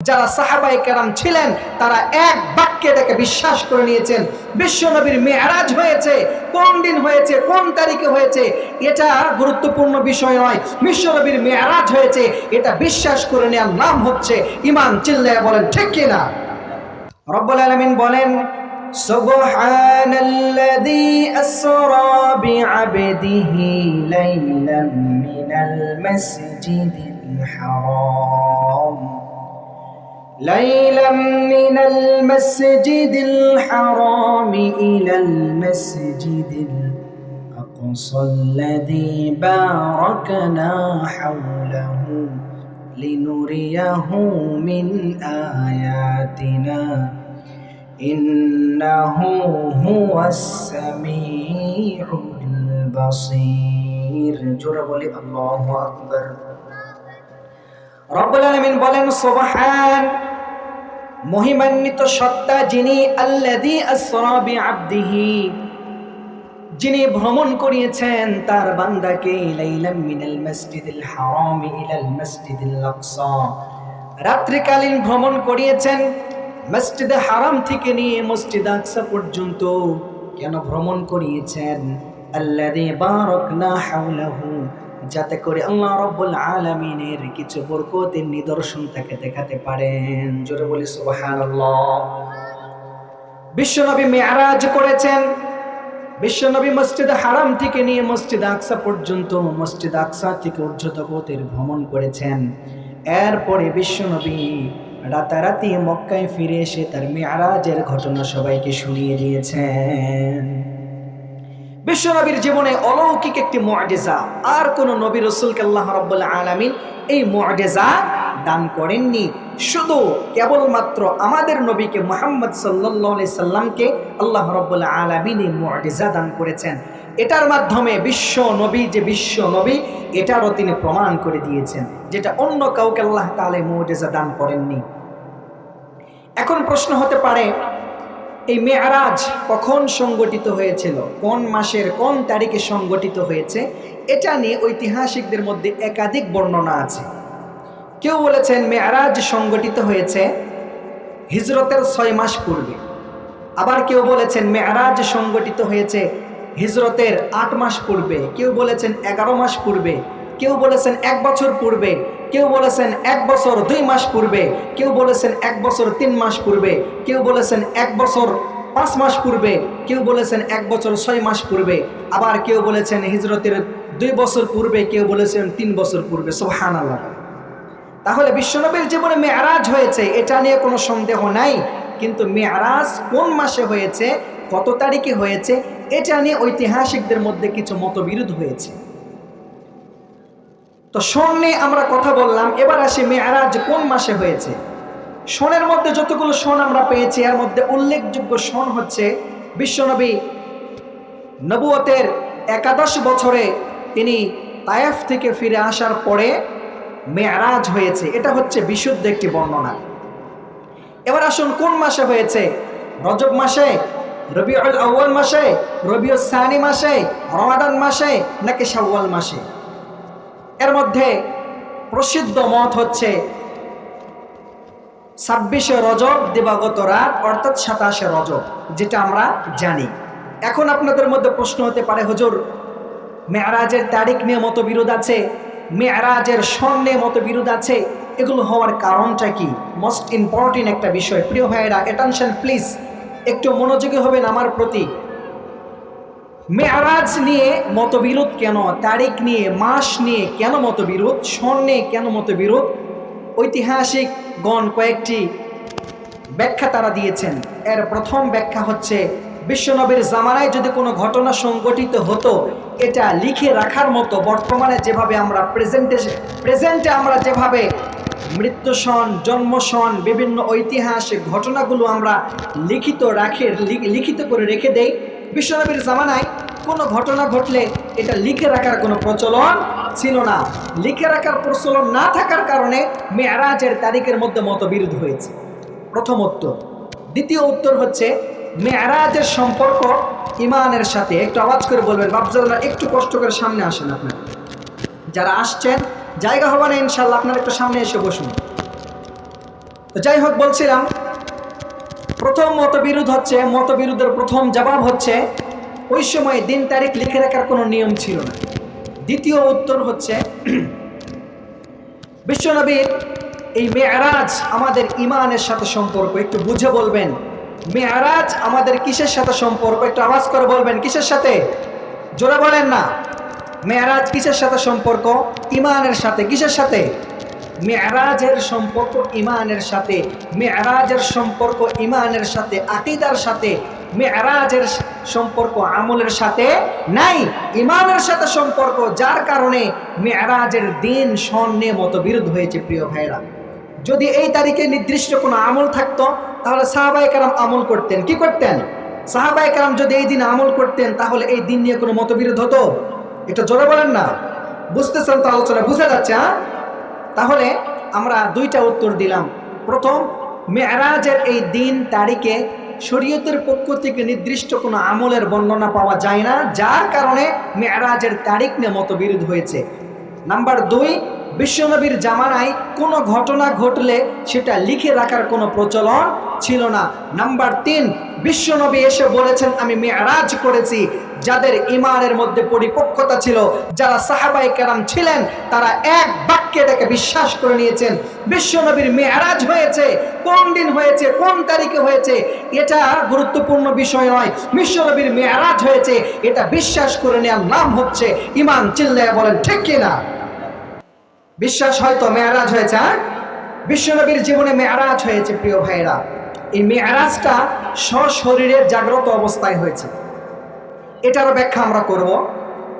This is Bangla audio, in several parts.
যারা সাহাবাই কেরাম ছিলেন তারা এক বাক্যে এটাকে বিশ্বাস করে নিয়েছেন বিশ্বনবীর মেয়ারাজ হয়েছে কোন দিন হয়েছে কোন তারিখে হয়েছে এটা গুরুত্বপূর্ণ বিষয় নয় বিশ্বনবীর মেয়ারাজ হয়েছে এটা বিশ্বাস করে নেওয়ার নাম হচ্ছে ইমান চিল্লায় বলেন ঠিক কিনা রব্বুল আলামিন বলেন سبحان الذي أسرى بعبده ليلا من المسجد الحرام ليلا من المسجد الحرام إلى المسجد الأقصى الذي باركنا حوله لنريه من آياتنا. إنه هو السميع البصير. جرى الله أكبر. رب العالمين بولين سبحان মহিমান্বিত সত্তা যিনি আল্লাযী আসরা বিআবদিহি। যিনি ভ্রমণ করিয়েছেন তার বান্দাকে লাইলাম মিনাল মসজিদিল হারাম ইলাল মসজিদিল আকসা। রাত্রিকালীন ভ্রমণ করিয়েছেন মসজিদে হারাম থেকে নিয়ে মসজিদ আকসা পর্যন্ত কেন ভ্রমণ করিয়েছেন? আল্লাযী বারাকনা হাওলাহু যাতে করে আল্লাহ রব্বুল আলামিনের কিছু বরকতের নিদর্শন তাকে দেখাতে পারেন। জোরে বলি বিশ্বনবী মেয়ারাজ করেছেন। বিশ্বনবী মসজিদ হারাম থেকে নিয়ে মসজিদ আকসা পর্যন্ত মসজিদ আকসা থেকে ঊর্ধ্বতগতের ভ্রমণ করেছেন। এরপরে বিশ্বনবী রাতারাতি মক্কায় ফিরে এসে তার মেয়ারাজের ঘটনা সবাইকে শুনিয়ে দিয়েছেন। বিশ্বনবীর জীবনে অলৌকিক একটি মুআজিজা। আর কোন নবী রসুলকে আল্লাহ রাব্বুল আলামিন এই মুআজিজা দান করেননি। শুধু কেবলমাত্র আমাদের নবীকে মোহাম্মদ আলাইহি সাল্লামকে আল্লাহ রাব্বুল আলামিন এই মুআজিজা দান করেছেন। এটার মাধ্যমে বিশ্ব নবী যে বিশ্ব নবী, এটারও তিনি প্রমাণ করে দিয়েছেন, যেটা অন্য কাউকে আল্লাহ তাআলা এই দান করেননি। এখন প্রশ্ন হতে পারে এই মেয়ারাজ কখন সংগঠিত হয়েছিল? কোন মাসের কোন তারিখে সংগঠিত হয়েছে? এটা নিয়ে ঐতিহাসিকদের মধ্যে একাধিক বর্ণনা আছে। কেউ বলেছেন মেয়ারাজ সংগঠিত হয়েছে হিজরতের ছয় মাস পূর্বে। আবার কেউ বলেছেন মেয়ারাজ সংগঠিত হয়েছে হিজরতের আট মাস পূর্বে। কেউ বলেছেন এগারো মাস পূর্বে। কেউ বলেছেন এক বছর পূর্বে। কেউ বলেছেন এক বছর দুই মাস পূর্বে, কেউ বলেছেন এক বছর তিন মাস পূর্বে, কেউ বলেছেন এক বছর পাঁচ মাস পূর্বে, কেউ বলেছেন এক বছর ছয় মাস পূর্বে, আবার কেউ বলেছেন হিজরতের দুই বছর পূর্বে, কেউ বলেছেন তিন বছর পূর্বে। সোহান আল্লাহ তাহলে বিশ্বনবীর জীবনে মেয়ারাজ হয়েছে, এটা নিয়ে কোনো সন্দেহ নাই, কিন্তু মেয়ারাজ কোন মাসে হয়েছে, কত তারিখে হয়েছে, এটা নিয়ে ঐতিহাসিকদের মধ্যে কিছু মতবিরোধ হয়েছে। তো নিয়ে আমরা কথা বললাম। এবার আসি মেয়ারাজ কোন মাসে হয়েছে? শোনের মধ্যে যতগুলো শোন আমরা পেয়েছি, এর মধ্যে উল্লেখযোগ্য শোন হচ্ছে বিশ্বনবী নবুয়তের একাদশ বছরে তিনি তায়েফ থেকে ফিরে আসার পরে মেয়ারাজ হয়েছে। এটা হচ্ছে বিশুদ্ধ একটি বর্ণনা। এবার আসুন, কোন মাসে হয়েছে? রজব মাসে, রবিউল আউ্য়াল মাসে রবিউল সানি মাসে, রমাদান মাসে, নাকি শাওয়াল মাসে? এর মধ্যে প্রসিদ্ধ মত হচ্ছে ছাব্বিশে রজব দিবাগত রাত, অর্থাৎ সাতাশে রজব, যেটা আমরা জানি। এখন আপনাদের মধ্যে প্রশ্ন হতে পারে, হুজুর, মেয়ারাজের তারিখ নিয়ে মতো বিরোধ আছে? মেয়ারাজের নিয়ে মতো বিরোধ আছে? এগুলো হওয়ার কারণটা কি? মোস্ট ইম্পর্টেন্ট একটা বিষয়। প্রিয় ভাইয়েরা অ্যাটেনশন প্লিজ একটু মনোযোগী হবেন আমার প্রতি। মেয়ারাজ নিয়ে মতবিরোধ কেন? তারিখ নিয়ে, মাস নিয়ে কেন মতবিরোধ? নিয়ে কেন মতবিরোধ? ঐতিহাসিক গণ কয়েকটি ব্যাখ্যা তারা দিয়েছেন। এর প্রথম ব্যাখ্যা হচ্ছে, বিশ্বনবীর জামানায় যদি কোনো ঘটনা সংগঠিত হতো, এটা লিখে রাখার মতো বর্তমানে যেভাবে আমরা প্রেজেন্টে প্রেজেন্টে আমরা যেভাবে মৃত্যু সন জন্ম সন বিভিন্ন ঐতিহাসিক ঘটনাগুলো আমরা লিখিত রাখে লিখিত করে রেখে দেই বিশ্বনবীর জামানায় কোনো ঘটনা ঘটলে এটা লিখে রাখার কোনো প্রচলন ছিল না। লিখে রাখার প্রচলন না থাকার কারণে মেয়ারাজের তারিখের মধ্যে মতবিরোধ হয়েছে। প্রথম উত্তর। দ্বিতীয় উত্তর হচ্ছে, মেয়ারাজের সম্পর্ক ইমানের সাথে। একটু আওয়াজ করে বলবেন বাপজাদা একটু কষ্ট করে সামনে আসেন আপনার। যারা আসছেন, জায়গা হবে ইনশাল্লাহ আপনার একটু সামনে এসে বসুন। তো যাই হোক, বলছিলাম প্রথম মতবিরোধ হচ্ছে, মতবিরোধের প্রথম জবাব হচ্ছে, ওই সময় দিন তারিখ লিখে রাখার কোনো নিয়ম ছিল না। দ্বিতীয় উত্তর হচ্ছে বিশ্বনবীর এই মেয়ারাজ আমাদের ইমানের সাথে সম্পর্ক, একটু বুঝে বলবেন। মেয়ারাজ আমাদের কিসের সাথে সম্পর্ক? একটু আওয়াজ করে বলবেন, কিসের সাথে? জোরে বলেন না। মেয়ারাজ কিসের সাথে সম্পর্ক? ইমানের সাথে, কিসের সাথে? মেয়ারাজের সম্পর্ক ইমানের সাথে মেয়ারাজের সম্পর্ক ইমানের সাথে, আকিদার সাথে মেয়ারাজের সম্পর্ক আমলের সাথে নাই। ইমানের সাথে সম্পর্ক, যার কারণে মেয়ারাজের দিন স্বর্ণে মতো বিরোধ হয়েছে, প্রিয় ভাইরা যদি এই তারিখে নির্দিষ্ট কোনো আমল থাকতো, তাহলে সাহাবাই কারাম আমল করতেন। কি করতেন? সাহাবাই কারাম যদি এই দিন আমল করতেন, তাহলে এই দিন নিয়ে কোনো মতবিরোধ হতো? এটা জোরে বলেন না। বুঝতেছেন তো আলোচনা? বুঝা যাচ্ছে হ্যাঁ? তাহলে আমরা দুইটা উত্তর দিলাম। প্রথম, মেয়ারাজের এই দিন তারিখে শরীয়তের পক্ষ থেকে নির্দিষ্ট কোনো আমলের বর্ণনা পাওয়া যায় না, যার কারণে মেয়ারাজের তারিখ নিয়ে মতবিরোধ হয়েছে। নাম্বার দুই বিশ্বনবীর জামানায় কোনো ঘটনা ঘটলে সেটা লিখে রাখার কোনো প্রচলন ছিল না। নাম্বার তিন, বিশ্বনবী এসে বলেছেন, আমি মেয়ারাজ করেছি। যাদের ইমানের মধ্যে পরিপক্কতা ছিল, যারা সাহাবাই কেরাম ছিলেন, তারা এক বাক্যে এটাকে বিশ্বাস করে নিয়েছেন। বিশ্বনবীর মেয়ারাজ হয়েছে। কোন দিন হয়েছে? কোন তারিখে হয়েছে? এটা গুরুত্বপূর্ণ বিষয় নয়। বিশ্বনবীর মেয়ারাজ হয়েছে। এটা বিশ্বাস করে নেওয়ার নাম হচ্ছে ইমান চিল্লায় বলেন, ঠিক কিনা? বিশ্বাস হয়তো মেয়ারাজ হয়েছে হ্যাঁ? বিশ্বনবীর জীবনে মেয়ারাজ হয়েছে, প্রিয় ভাইয়েরা। এই মেয়ারাজটা সশরীরের জাগ্রত অবস্থায় হয়েছে। এটারও ব্যাখ্যা আমরা করব।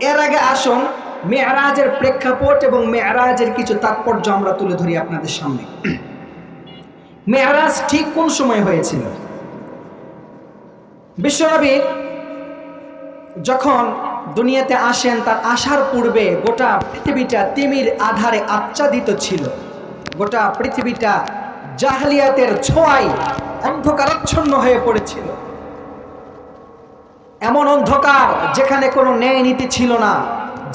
এর আগে আসুন, মেয়ারাজের প্রেক্ষাপট এবং মেয়ারাজের কিছু তাৎপর্য আমরা তুলে ধরি আপনাদের সামনে। মেয়ারাজ ঠিক কোন সময় হয়েছিল? বিশ্বনবীর যখন দুনিয়াতে আসেন, তার আসার পূর্বে গোটা পৃথিবীটা তিমির আধারে আচ্ছাদিত ছিল। গোটা পৃথিবীটা জাহালিয়াতের ছোঁয়ায় অন্ধকারাচ্ছন্ন হয়ে পড়েছিল। এমন অন্ধকার যেখানে কোনো ন্যায় নীতি ছিল না,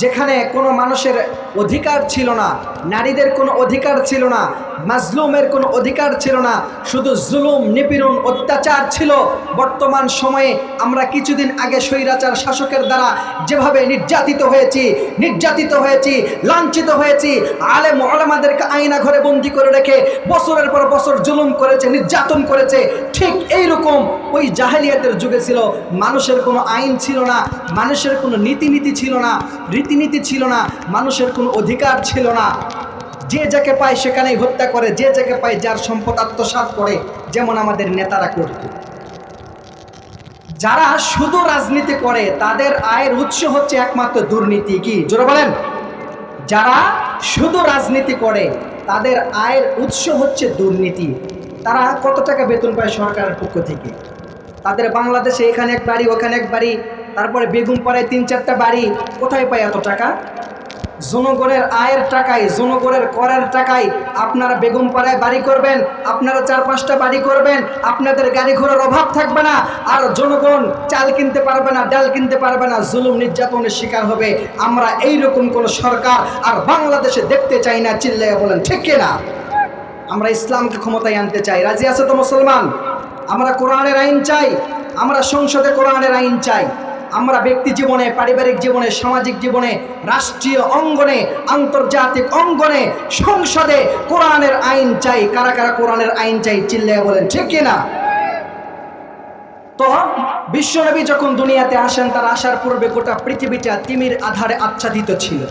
যেখানে কোনো মানুষের অধিকার ছিল না। নারীদের কোনো অধিকার ছিল না। মাজলুমের কোনো অধিকার ছিল না। শুধু জুলুম, নিপীড়ন, অত্যাচার ছিল। বর্তমান সময়ে আমরা কিছুদিন আগে স্বৈরাচার শাসকের দ্বারা যেভাবে নির্যাতিত হয়েছি নির্যাতিত হয়েছি, লাঞ্ছিত হয়েছি, আলেম আলেমাদেরকে আয়না ঘরে বন্দি করে রেখে বছরের পর বছর জুলুম করেছে, নির্যাতন করেছে, ঠিক এই রকম ওই জাহেলিয়াতের যুগে ছিল। মানুষের কোনো আইন ছিল না। মানুষের কোনো নীতিনীতি ছিল না। রীতিনীতি ছিল না। মানুষের কোনো অধিকার ছিল না। যে যাকে পায় সেখানেই হত্যা করে, যে যাকে পায় যার সম্পদ আত্মসাৎ করে, যেমন আমাদের নেতারা করত। যারা শুধু রাজনীতি করে, তাদের আয়ের উৎস হচ্ছে একমাত্র দুর্নীতি কি? জোরে বলেন। যারা শুধু রাজনীতি করে, তাদের আয়ের উৎস হচ্ছে দুর্নীতি। তারা কত টাকা বেতন পায় সরকারের পক্ষ থেকে? তাদের বাংলাদেশে এখানে এক বাড়ি, ওখানে এক বাড়ি, তারপরে বেগুন পাড়ায় তিন চারটা বাড়ি, কোথায় পায় এত টাকা? জনগণের আয়ের টাকায়, জনগণের করের টাকায় আপনারা বেগম পাড়ায় বাড়ি করবেন, আপনারা চার পাঁচটা বাড়ি করবেন, আপনাদের গাড়ি ঘোড়ার অভাব থাকবে না, আর জনগণ চাল কিনতে পারবে না, ডাল কিনতে পারবে না, জুলুম নির্যাতনের শিকার হবে। আমরা এই রকম কোনো সরকার আর বাংলাদেশে দেখতে চাই না, চিল্লাইয়া বলেন, ঠিক না? আমরা ইসলামকে ক্ষমতায় আনতে চাই। রাজি আছে তো মুসলমান? আমরা কোরআনের আইন চাই, আমরা সংসদে কোরআনের আইন চাই। আমরা ব্যক্তি জীবনে, পারিবারিক জীবনে, সামাজিক জীবনে, রাষ্ট্রীয় অঙ্গনে, আন্তর্জাতিক অঙ্গনে, সংসদে কোরআনের আইন চাই, কারা কারা কোরআনের আইন চাই, চিল্লায় বলেন, ঠিক কিনা? তো বিশ্বনবী যখন দুনিয়াতে আসেন, তার আসার পূর্বে গোটা পৃথিবীটা তিমির আধারে আচ্ছাদিত ছিল।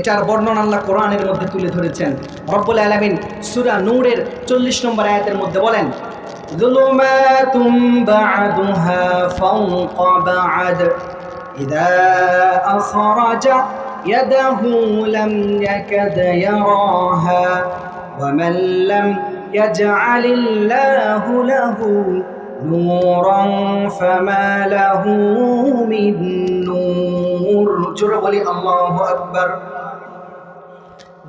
এটার বর্ণনা আল্লাহ কোরআনের মধ্যে তুলে ধরেছেন। রব্বুল আলামিন সুরা নূরের চল্লিশ নম্বর আয়াতের মধ্যে বলেন ظلمات بعدها فوق بعد إذا أخرج يده لم يكد يراها ومن لم يجعل الله له نورا فما له من نور জোরে বলি আল্লাহু আকবার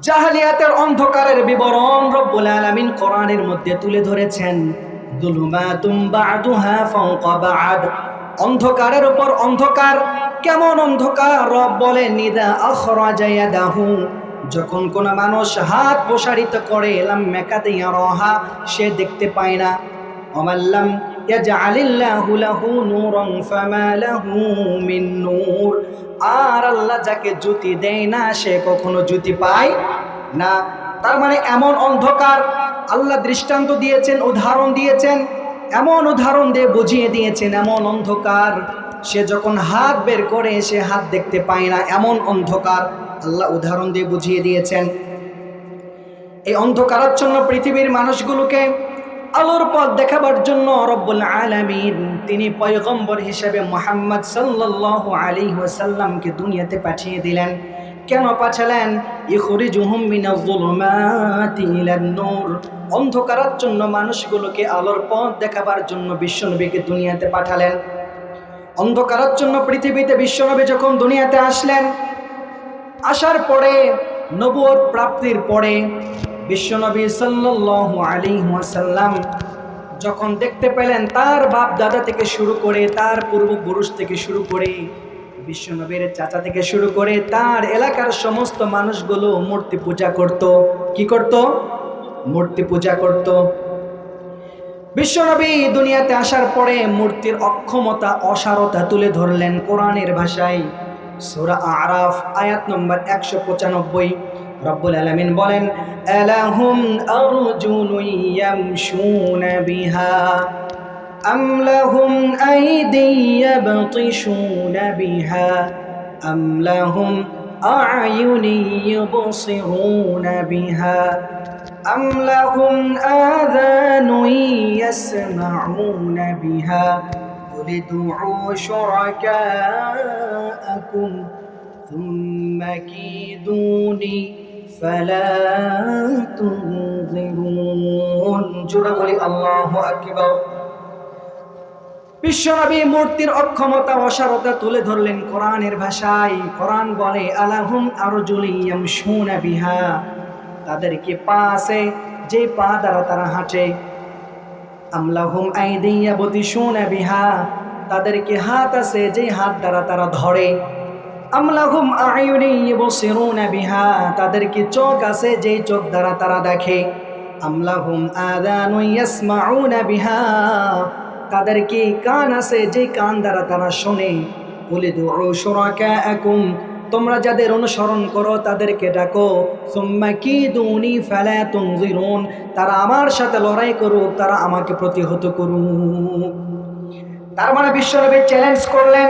জাহালিয়াতের অন্ধকারের বিবরণ রব্বুল আলামিন কোরআনের মধ্যে তুলে ধরেছেন অন্ধকারের উপর অন্ধকার, কেমন অন্ধকার? রব বলে নিদা আখরাজা দাহু যখন কোনো মানুষ হাত প্রসারিত করে এলাম মেকাতে রহা সে দেখতে পায় না। অমাল্লাম আর আল্লাহ যাকে দেয় না, সে কখনো জ্যোতি পায় না। তার মানে এমন অন্ধকার আল্লাহ দৃষ্টান্ত দিয়েছেন, উদাহরণ দিয়েছেন, এমন উদাহরণ দিয়ে বুঝিয়ে দিয়েছেন, এমন অন্ধকার। সে যখন হাত বের করে, সে হাত দেখতে পায় না, এমন অন্ধকার। আল্লাহ উদাহরণ দিয়ে বুঝিয়ে দিয়েছেন। এই অন্ধকারাচ্ছন্ন পৃথিবীর মানুষগুলোকে আলোর পথ দেখাবার জন্য রব্বুল আলামিন, তিনি পয়গম্বর হিসেবে মোহাম্মদ সাল্লাল্লাহু আলী ওয়াসাল্লামকে দুনিয়াতে পাঠিয়ে দিলেন। কেন পাঠালেন? ইখরিজুহুম মিনাজ-জুলুমাতি ইলান-নূর অন্ধকারাচ্ছন্ন মানুষগুলোকে আলোর পথ দেখাবার জন্য বিশ্বনবীকে দুনিয়াতে পাঠালেন। অন্ধকারাচ্ছন্ন পৃথিবীতে বিশ্বনবী যখন দুনিয়াতে আসলেন, আসার পরে নবুয়ত প্রাপ্তির পরে বিশ্বনবী সাল্লাল্লাহু আলাইহি ওয়াসাল্লাম যখন দেখতে পেলেন তার বাপ দাদা থেকে শুরু করে তার পূর্বপুরুষ থেকে শুরু করে বিশ্বনবীর চাচা থেকে শুরু করে তার এলাকার সমস্ত মানুষগুলো মূর্তি পূজা করত। কি করত? মূর্তি পূজা করত। বিশ্বনবী দুনিয়াতে আসার পরে মূর্তির অক্ষমতা, অসারতা তুলে ধরলেন কোরআনের ভাষায়। সূরা আরাফ, আয়াত নম্বর একশো পঁচানব্বই। রব্বুল আলমিন বলেন বিহা। أم لهم أيدي يبطشون بها أم لهم أعين يبصرون بها أم لهم آذان يسمعون بها قل ادعوا شركاءكم ثم كيدوني فلا تنظرون جرى الله أكبر বিশ্বনবী মূর্তির অক্ষমতা অসারতা তুলে ধরলেন কোরআনের ভাষায়। কোরআন বলে, আলাহুম আরজুলিয়াম শুনা বিহা। তাদেরকে পা আছে, যে পা দ্বারা তারা হাঁটে। আমলাহুম আইদিয়া বতি শুনা বিহা। তাদেরকে হাত আছে, যে হাত দ্বারা তারা ধরে। আমলাহুম আয়ুনি বসিরুনা বিহা। তাদেরকে চোখ আছে, যে চোখ দ্বারা তারা দেখে। আমলাহুম আদানু ইয়াসমাউনা বিহা তাদেরকে কান আছে? যে কান দ্বারা তারা শোনে। বলে দু তোমরা যাদের অনুসরণ করো তাদেরকে ডাকো। সুম্মা কি দুনি ফেলা তুনজিরুন, তারা আমার সাথে লড়াই করুক, তারা আমাকে প্রতিহত করুক। তার মানে বিশ্বনবী চ্যালেঞ্জ করলেন,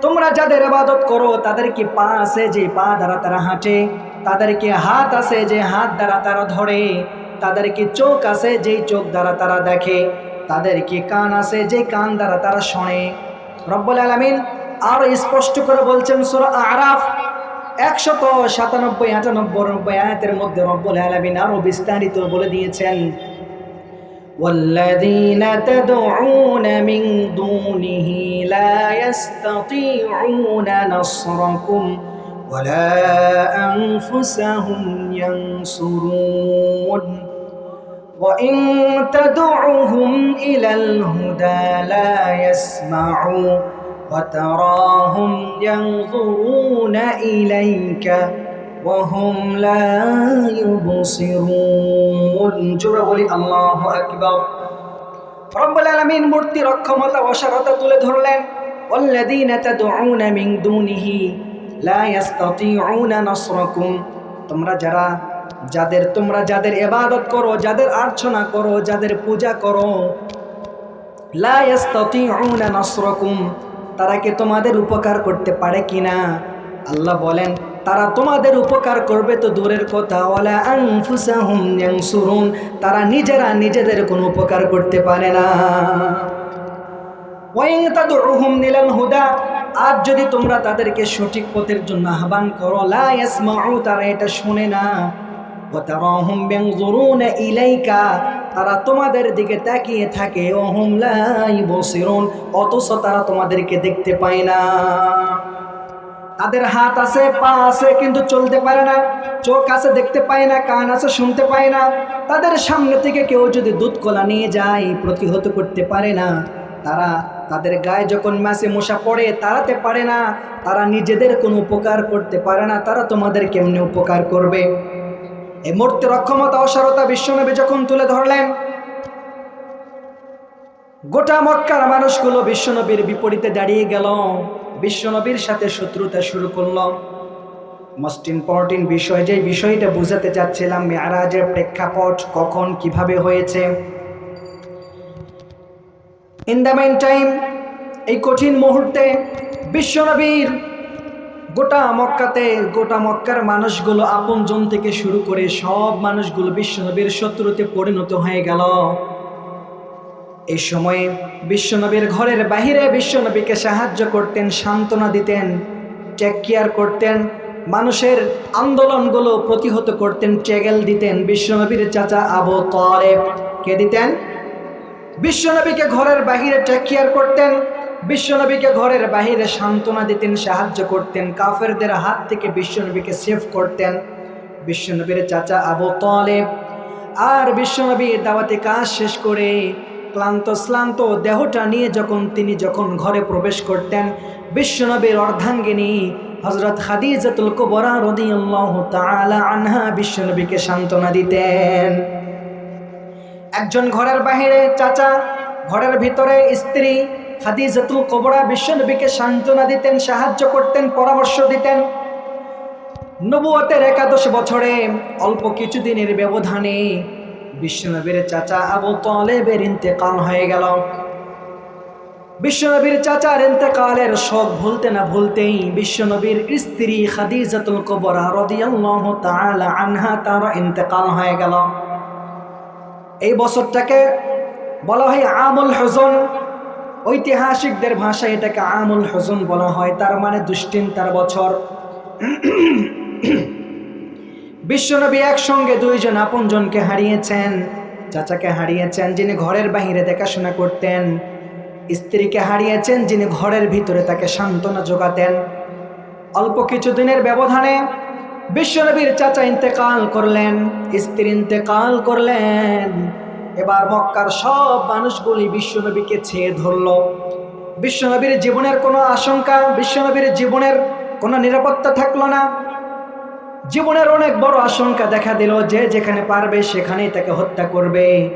তোমরা যাদের আবাদত করো তাদেরকে পা আছে যে পা দ্বারা তারা হাঁটে? তাদেরকে হাত আছে যে হাত দ্বারা তারা ধরে? তাদেরকে চোখ আছে যেই চোখ দ্বারা তারা দেখে? তাদেরকে কান আছে যে কান দ্বারা তারা শোনে রব্বুল আলমিন আরো স্পষ্ট করে বলছেন সুরা আরাফ একশত সাতানব্বই আটানব্বই নব্বই আয়াতের মধ্যে রব্বুল আলমিন আরো বিস্তারিত বলে দিয়েছেন والذين تدعون من دونه لا يستطيعون نصركم ولا أنفسهم ينصرون وإن تدعهم إلى الهدى لا يسمعوا وتراهم ينظرون إليك وهم لا يبصرون جرى ولي الله أكبر رب العالمين مورتي رقمة وشرطة لدهرلين والذين تدعون من دونه لا يستطيعون نصركم تمرا جرى যাদের তোমরা যাদের এবাদত করো, যাদের আর্চনা করো, যাদের পূজা করো নাসরাকুম, তারা কি তোমাদের উপকার করতে পারে কিনা? আল্লাহ বলেন, তারা তোমাদের উপকার করবে তো দূরের কথা ইয়ানসুরুন, তারা নিজেরা নিজেদের কোনো উপকার করতে পারে না। নিলাল হুদা আর যদি তোমরা তাদেরকে সঠিক পথের জন্য আহ্বান করো, লা তারা এটা শুনে না। ওয়াতারাহুম ইয়ানজুরুনা ইলাইকা তারা তোমাদের দিকে তাকিয়ে থাকে। ওহুম লা ইবসিরুন অথচ তারা তোমাদেরকে দেখতে পায় না। তাদের হাত আছে, পা আছে, কিন্তু চলতে পারে না। চোখ আছে, দেখতে পায় না, কান আছে, শুনতে পায় না। তাদের সামনে থেকে কেউ যদি দুধ কলা নিয়ে যায়, প্রতিহত করতে পারে না। তারা তাদের গায়ে যখন মাসে মশা পড়ে, তাড়াতে পারে না। তারা নিজেদের কোনো উপকার করতে পারে না। তারা তোমাদের কেমনে উপকার করবে? এই মূর্তির অক্ষমতা অসারতা বিশ্বনবী যখন তুলে ধরলেন, গোটা মক্কার মানুষগুলো বিশ্বনবীর বিপরীতে দাঁড়িয়ে গেল। বিশ্বনবীর সাথে শত্রুতা শুরু করল। মোস্ট ইম্পর্টেন্ট বিষয় যে বিষয়টা বুঝাতে চাচ্ছিলাম, মেয়ারাজের প্রেক্ষাপট কখন, কীভাবে হয়েছে। ইন দ্য মেন টাইম এই কঠিন মুহূর্তে বিশ্বনবীর গোটা মক্কাতে, গোটা মক্কার মানুষগুলো আপন আপনজন থেকে শুরু করে সব মানুষগুলো বিশ্বনবীর শত্রুতে পরিণত হয়ে গেল। এই সময়ে বিশ্বনবীর ঘরের বাহিরে বিশ্বনবীকে সাহায্য করতেন, সান্ত্বনা দিতেন টেক কেয়ার করতেন, মানুষের আন্দোলনগুলো প্রতিহত করতেন, চেগেল দিতেন। বিশ্বনবীর চাচা আবু তলেব কে দিতেন? বিশ্বনবীকে ঘরের বাহিরে টেক কেয়ার করতেন বিশ্বনবীকে ঘরের বাহিরে সান্ত্বনা দিতেন, সাহায্য করতেন, কাফেরদের হাত থেকে বিশ্বনবীকে সেভ করতেন। বিশ্বনবীর চাচা আবু তলেব, আর বিশ্বনবী, দাওয়াতে কাজ শেষ করে ক্লান্ত, শ্লান্ত দেহটা নিয়ে যখন তিনি যখন ঘরে প্রবেশ করতেন, বিশ্বনবীর অর্ধাঙ্গিনী হজরত খাদিজাতুল কুবরা রদিয়াল্লাহু তাআলা আনহা বিশ্বনবীকে সান্ত্বনা দিতেন। একজন ঘরের বাহিরে চাচা, ঘরের ভিতরে স্ত্রী খাদিজাতুল কুবরা বিশ্বনবীকে সান্ত্বনা দিতেন, সাহায্য করতেন, পরামর্শ দিতেন। নবুয়তের একাদশ বছরে অল্প কিছুদিনের ব্যবধানে বিশ্বনবীর চাচা আবু তলেবের ইন্তেকাল হয়ে গেল। বিশ্বনবীর চাচার ইন্তেকালের শখ ভুলতে না ভুলতেই বিশ্বনবীর স্ত্রী খাদিজাতুল কবরা রাদিয়াল্লাহু তাআলা আনহা তার ইন্তেকাল হয়ে গেল। এই বছরটাকে বলা হয় আমুল হজন ঐতিহাসিকদের ভাষায় এটাকে আমুল হজন বলা হয়, তার মানে দুশ্চিন্তার বছর। বিশ্বনবী একসঙ্গে দুইজন আপনজনকে হারিয়েছেন, চাচাকে হারিয়েছেন, যিনি ঘরের বাহিরে দেখাশোনা করতেন। স্ত্রীকে হারিয়েছেন, যিনি ঘরের ভিতরে তাকে সান্ত্বনা যোগাতেন। অল্প কিছুদিনের ব্যবধানে বিশ্বনবীর চাচা ইন্তেকাল করলেন, স্ত্রী ইন্তেকাল করলেন। এবার মক্কার সব মানুষগুলি বিশ্বনবীকে ছেয়ে ধরল। বিশ্বনবীর জীবনের কোনো আশঙ্কা, বিশ্বনবীর জীবনের কোনো নিরাপত্তা থাকল না। জীবনের অনেক বড় আশঙ্কা দেখা দিল, যে যেখানে পারবে সেখানেই তাকে হত্যা করবে।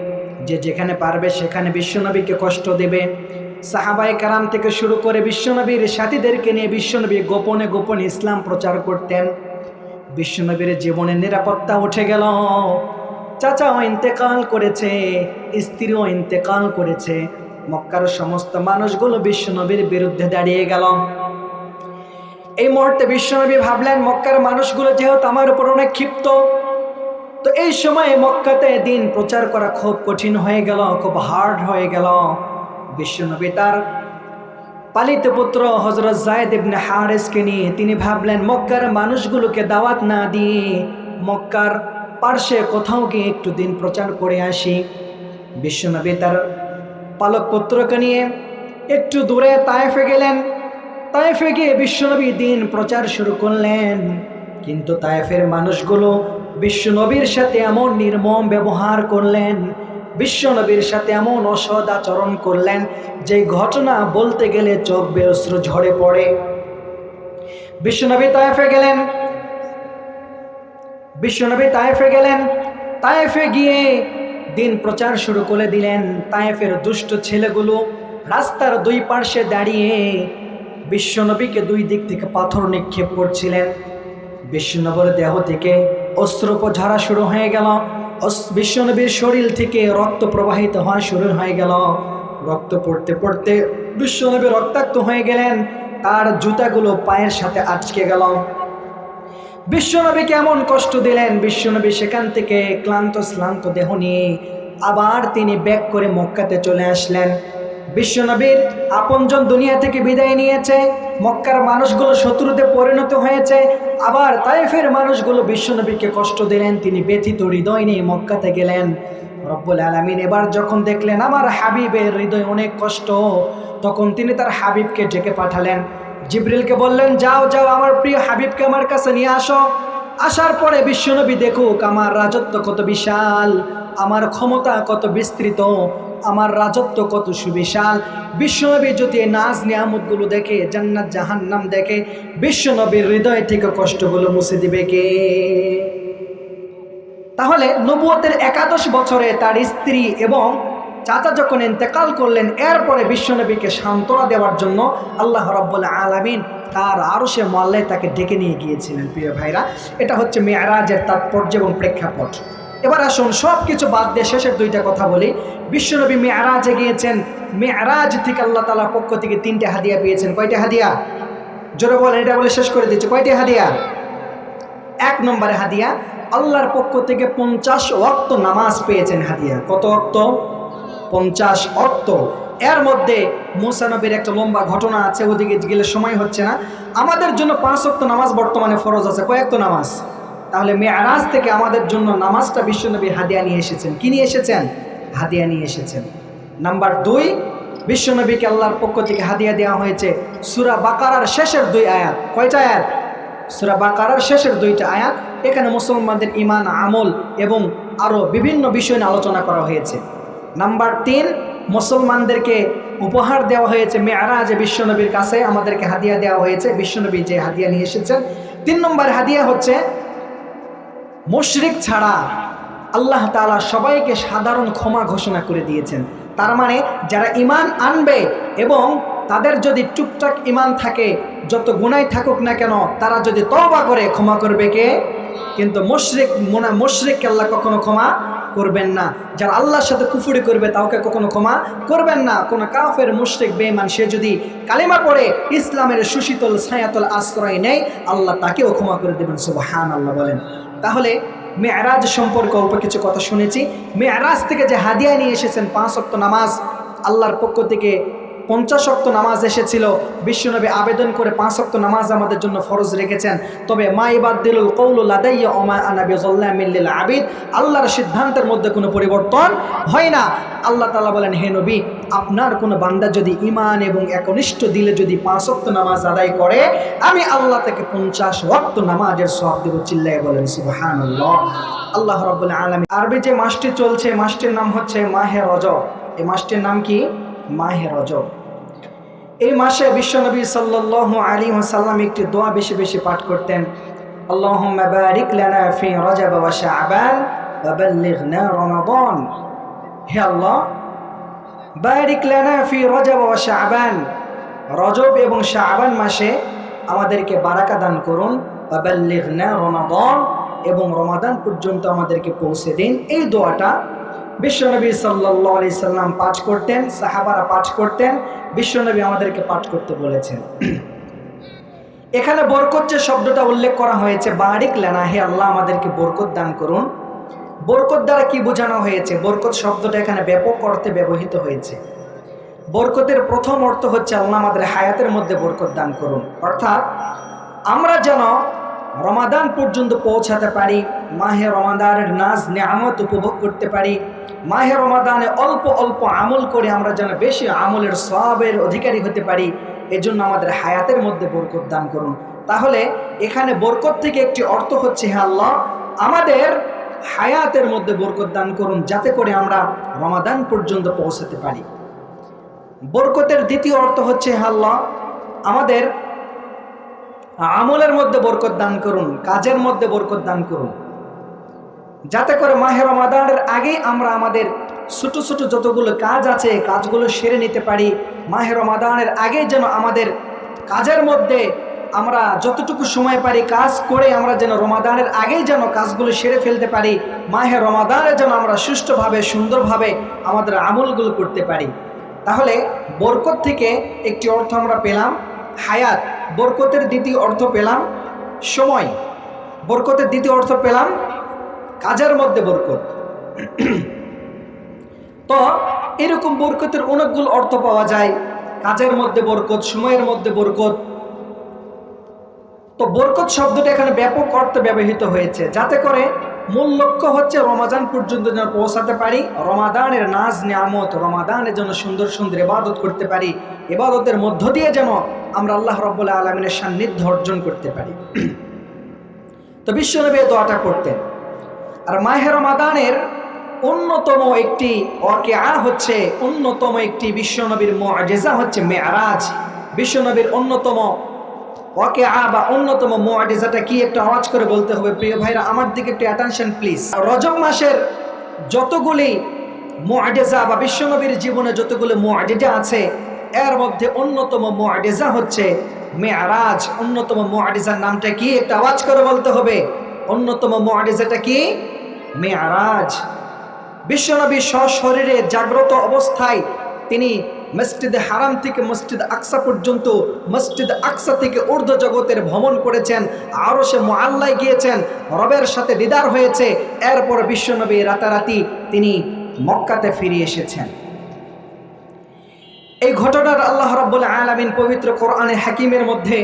যে যেখানে পারবে সেখানে বিশ্বনবীকে কষ্ট দেবে। সাহাবাই কারাম থেকে শুরু করে বিশ্বনবীর সাথীদেরকে নিয়ে বিশ্বনবী গোপনে গোপনে ইসলাম প্রচার করতেন। বিশ্বনবীর জীবনের নিরাপত্তা উঠে গেল। চাচাও ইন্তেকাল করেছে, স্ত্রীও ইন্তেকাল করেছে। মক্কার সমস্ত মানুষগুলো বিশ্বনবীর বিরুদ্ধে দাঁড়িয়ে গেল। এই মুহূর্তে বিশ্বনবী ভাবলেন, মক্কার মানুষগুলো যেহেতু আমার উপর অনেক ক্ষিপ্ত, তো এই সময়ে মক্কাতে দিন প্রচার করা খুব কঠিন হয়ে গেল, খুব হার্ড হয়ে গেল। বিশ্বনবী তার পালিত পুত্র হজরত জায়দ ইবনে হারেসকে নিয়ে তিনি ভাবলেন, মক্কার মানুষগুলোকে দাওয়াত না দিয়ে মক্কার পার্শ্বে কোথাও গিয়ে একটু দিন প্রচার করে আসি। বিশ্বনবী তার পালক পুত্রকে নিয়ে একটু দূরে তায়েফে গেলেন। তায়েফে গিয়ে বিশ্বনবী দিন প্রচার শুরু করলেন। কিন্তু তায়েফের মানুষগুলো বিশ্বনবীর সাথে এমন নির্মম ব্যবহার করলেন, বিশ্বনবীর সাথে এমন অসদ আচরণ করলেন, যে ঘটনা বলতে গেলে চোখ বেরস্র ঝরে পড়ে। বিশ্বনবী তায়েফে গেলেন বিশ্বনবী তায়েফে গেলেন। তায়েফে গিয়ে দিন প্রচার শুরু করে দিলেন। তায়েফের দুষ্ট ছেলেগুলো রাস্তার দুই পার্শ্বে দাঁড়িয়ে বিশ্বনবীকে দুই দিক থেকে পাথর নিক্ষেপ করছিলেন। বিশ্বনবীর দেহ থেকে অস্ত্রোপ ঝরা শুরু হয়ে গেল। বিশ্বনবীর শরীর থেকে রক্ত প্রবাহিত হওয়া শুরু হয়ে গেল। রক্ত পড়তে পড়তে বিশ্বনবী রক্তাক্ত হয়ে গেলেন। তার জুতাগুলো পায়ের সাথে আটকে গেল। বিশ্বনবীকে এমন কষ্ট দিলেন? বিশ্বনবী সেখান থেকে ক্লান্ত শ্লান্ত দেহ নিয়ে আবার তিনি ব্যাক করে মক্কাতে চলে আসলেন। বিশ্বনবীর আপনজন দুনিয়া থেকে বিদায় নিয়েছে, মক্কার মানুষগুলো শত্রুতে পরিণত হয়েছে, আবার তাইফের মানুষগুলো বিশ্বনবীকে কষ্ট দিলেন, তিনি ব্যথিত হৃদয় নিয়ে মক্কাতে গেলেন। রব্বুল আলমিন এবার যখন দেখলেন, আমার হাবিবের হৃদয় অনেক কষ্ট, তখন তিনি তার হাবিবকে ডেকে পাঠালেন। জিবরিলকে বললেন, যাও যাও, আমার প্রিয় হাবিবকে আমার কাছে নিয়ে আসো। আসার পরে বিশ্বনবী দেখুক, আমার রাজত্ব কত বিশাল, আমার ক্ষমতা কত বিস্তৃত, আমার রাজত্ব কত সুবিশাল। বিশ্বনবী যদি নাজ নিয়ামতগুলো দেখে, জান্নাত জাহান্নাম দেখে, বিশ্বনবীর হৃদয় থেকে কষ্টগুলো মুছে দিবে কে? তাহলে নবুয়তের একাদশ বছরে তার স্ত্রী এবং চাচা যখন ইন্তেকাল করলেন, এরপরে বিশ্বনবীকে সান্ত্বনা দেওয়ার জন্য আল্লাহ রব্বুল আলমিন তার আরও সে মোয়াল্লায় তাকে ডেকে নিয়ে গিয়েছিলেন, প্রিয় ভাইরা। এটা হচ্ছে মেয়ারাজের তাৎপর্য এবং প্রেক্ষাপট। এবার আসুন সব কিছু বাদ দিয়ে শেষের দুইটা কথা বলি। বিশ্বনবী মেয়ারাজে গিয়েছেন। মেয়ারাজ থেকে আল্লাহ তালার পক্ষ থেকে তিনটে হাদিয়া পেয়েছেন। কয়টা হাদিয়া? জোরে বলেন, এটা বলে শেষ করে দিচ্ছে। কয়টা হাদিয়া? এক নম্বরে হাদিয়া, আল্লাহর পক্ষ থেকে পঞ্চাশ অক্ত নামাজ পেয়েছেন হাদিয়া। কত অক্ত পঞ্চাশ অর্থ। এর মধ্যে মুসানবীর একটা লম্বা ঘটনা আছে, ওদিকে গেলে সময় হচ্ছে না। আমাদের জন্য পাঁচ অক্ত নামাজ বর্তমানে ফরজ আছে কয়েকত নামাজ। তাহলে মেয়ারাজ থেকে আমাদের জন্য নামাজটা বিশ্বনবী হাদিয়া নিয়ে এসেছেন। কি নিয়ে এসেছেন? হাদিয়া নিয়ে এসেছেন। নাম্বার দুই বিশ্বনবীকে আল্লাহর পক্ষ থেকে হাদিয়া দেওয়া হয়েছে। সুরা বাকারার শেষের দুই আয়াত। কয়টা আয়াত? সুরা বাকারার শেষের দুইটা আয়াত। এখানে মুসলমানদের ইমান আমল এবং আরও বিভিন্ন বিষয় নিয়ে আলোচনা করা হয়েছে। নাম্বার তিন, মুসলমানদেরকে উপহার দেওয়া হয়েছে মেয়ারাজে বিশ্বনবীর কাছে, আমাদেরকে হাদিয়া দেওয়া হয়েছে, বিশ্বনবী যে হাদিয়া নিয়ে এসেছেন। তিন নম্বর হাদিয়া হচ্ছে, মুশরিক ছাড়া আল্লাহ তাআলা সবাইকে সাধারণ ক্ষমা ঘোষণা করে দিয়েছেন। তার মানে যারা ইমান আনবে এবং তাদের যদি টুকটাক ইমান থাকে, যত গুণাই থাকুক না কেন, তারা যদি তবা করে, ক্ষমা করবে কে? কিন্তু মুশরিক, মোনা, মুশরিককে আল্লাহ কখনো ক্ষমা করবেন না। যারা আল্লাহর সাথে কুফুরি করবে, তাওকে কখনো ক্ষমা করবেন না। কোনো কাফের, মুশ্রিক, বেঈমান, সে যদি কালিমা পড়ে, ইসলামের সুশীতল ছায়াতল আশ্রয় নেয়, আল্লাহ তাকেও ক্ষমা করে দেবেন সুবহান আল্লাহ বলেন। তাহলে মেয়ারাজ সম্পর্কে অল্প কিছু কথা শুনেছি। মেয়ারাজ থেকে যে হাদিয়া নিয়ে এসেছেন পাঁচ অক্ত নামাজ, আল্লাহর পক্ষ থেকে পঞ্চাশ অক্ত নামাজ এসেছিল। বিশ্বনবী আবেদন করে পাঁচ অক্ত নামাজ আমাদের জন্য ফরজ রেখেছেন। তবে মা ইবাদ্দিলুল কৌলুল আদাইয়া ওমা আনাবি মিল্লিল আবিদ। আল্লাহর সিদ্ধান্তের মধ্যে কোনো পরিবর্তন হয় না। আল্লাহ তালা বলেন, হে নবী, আপনার কোনো বান্দা যদি ইমান এবং একনিষ্ঠ দিলে যদি পাঁচ অক্ত নামাজ আদায় করে, আমি আল্লাহ থেকে পঞ্চাশ ওয়াক্ত নামাজের সব দেব। চিল্লাই বলেন আল্লাহ রব্বুল আলমী আরবি যে মাসটি চলছে, মাসটির নাম হচ্ছে মাহে রজব। এই মাসটির নাম কি? মাহে রজব। এই মাসে বিশ্বনবী সাল্লাহ আলী সাল্লাম একটি দোয়া বেশি বেশি পাঠ করতেন। আল্লাহ ফি রজা বাবা শাহবান বাবাল্লিগনা হে ফি বাবা রজব এবং শাহবান মাসে আমাদেরকে বারাকা দান করুন এবং রমাদান পর্যন্ত আমাদেরকে পৌঁছে দিন। এই দোয়াটা বিশ্বনবী সাল্লাহ আলি সাল্লাম পাঠ করতেন, সাহাবারা পাঠ করতেন, বিশ্বনবী আমাদেরকে পাঠ করতে বলেছেন। এখানে বরকত যে শব্দটা উল্লেখ করা হয়েছে, বারিক লেনা, হে আল্লাহ আমাদেরকে বরকত দান করুন। বরকত দ্বারা কি বোঝানো হয়েছে? বরকত শব্দটা এখানে ব্যাপক অর্থে ব্যবহৃত হয়েছে। বরকতের প্রথম অর্থ হচ্ছে আল্লাহ আমাদের হায়াতের মধ্যে বরকত দান করুন। অর্থাৎ আমরা যেন রমাদান পর্যন্ত পৌঁছাতে পারি, মাহে রমাদানের নাজ নেয়ামত উপভোগ করতে পারি মাহে রমাদানে অল্প অল্প আমল করে আমরা যেন বেশি আমলের সবের অধিকারী হতে পারি, এজন্য আমাদের হায়াতের মধ্যে বরকত দান করুন। তাহলে এখানে বরকত থেকে একটি অর্থ হচ্ছে হ্যাঁ আল্লাহ, আমাদের হায়াতের মধ্যে বরকত দান করুন যাতে করে আমরা রমাদান পর্যন্ত পৌঁছাতে পারি। বরকতের দ্বিতীয় অর্থ হচ্ছে আল্লাহ, আমাদের আমলের মধ্যে বরকত দান করুন, কাজের মধ্যে বরকত দান করুন। যাতে করে মাহে রমাদানের আগেই আমরা আমাদের ছোট ছোট যতগুলো কাজ আছে কাজগুলো সেরে নিতে পারি। মাহে রমাদানের আগে যেন আমাদের কাজের মধ্যে আমরা যতটুকু সময় পারি কাজ করে আমরা যেন রমাদানের আগেই যেন কাজগুলো সেরে ফেলতে পারি। মাহে রমাদানে যেন আমরা সুষ্ঠুভাবে, সুন্দরভাবে আমাদের আমলগুলো করতে পারি। তাহলে বরকত থেকে একটি অর্থ আমরা পেলাম, হায়াত। বরকতের দ্বিতীয় অর্থ পেলাম, সময়। বরকতের দ্বিতীয় অর্থ পেলাম কাজের মধ্যে বরকত। তো এরকম বরকতের অনেকগুলো অর্থ পাওয়া যায়। কাজের মধ্যে বরকত, সময়ের মধ্যে বরকত। তো বরকত শব্দটা এখানে ব্যাপক অর্থে ব্যবহৃত হয়েছে। যাতে করে মূল লক্ষ্য হচ্ছে রমাদান পর্যন্ত যেন পৌঁছাতে পারি, রমাদানের নাজ, নিয়ামত রমাদানের জন্য সুন্দর সুন্দর ইবাদত করতে পারি, ইবাদতের মধ্য দিয়ে যেন আমরা আল্লাহ রব্বুল্লাহ আলমিনের সান্নিধ্য অর্জন করতে পারি। তো বিশ্বনবী দোয়াটা করতেন আর মাহে রমাদানের অন্যতম একটি ওয়াকিআ হচ্ছে, অন্যতম একটি বিশ্বনবীর মুআজিজা হচ্ছে মেয়ারাজ বিশ্বনবীর অন্যতম ওয়াকিআ বা অন্যতম মুআজিজাটা কি একটা আওয়াজ করে বলতে হবে? প্রিয় ভাইরা, আমার দিকে একটু অ্যাটেনশন প্লিজ রজব মাসের যতগুলি মুআজিজা বা বিশ্বনবীর জীবনে যতগুলো মুআজিজা আছে, এর মধ্যে অন্যতম মুআজিজা হচ্ছে মেয়ারাজ অন্যতম মুআজিজার নামটা কি একটা আওয়াজ করে বলতে হবে? অন্যতম মুআজিজাটা কি? মেয়ারাজ। বিশ্বনবী সশরীরে জাগ্রত অবস্থায় তিনি মসজিদে হারাম থেকে মসজিদ আকসা পর্যন্ত, মসজিদ আকসা থেকে ঊর্ধ্ব জগতের ভ্রমণ করেছেন আরও সে মোয়াল্লায় গিয়েছেন, রবের সাথে দিদার হয়েছে। এরপর বিশ্বনবী রাতারাতি তিনি মক্কাতে ফিরে এসেছেন। এই ঘটনার আল্লাহ রাব্বুল আলামিন পবিত্র কোরআনে হাকিমের মধ্যে,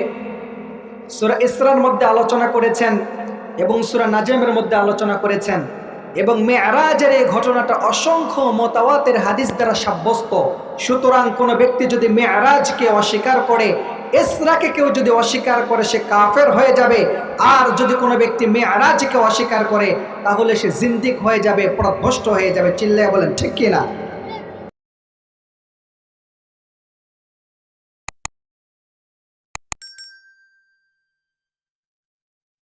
সুরা ইসরার মধ্যে আলোচনা করেছেন এবং সুরা নাজমের মধ্যে আলোচনা করেছেন। এবং মেয়ারাজের এই ঘটনাটা অসংখ্য মতাওয়াতের হাদিস দ্বারা সাব্যস্ত। সুতরাং কোনো ব্যক্তি যদি মেয়ারাজকে অস্বীকার করে এসরাকে কেউ যদি অস্বীকার করে, সে কাফের হয়ে যাবে। আর যদি কোনো ব্যক্তি মেয়ারাজকে অস্বীকার করে, তাহলে সে জিন্দিক হয়ে যাবে, পরভ্রষ্ট হয়ে যাবে। চিল্লায় বলেন, ঠিক কিনা?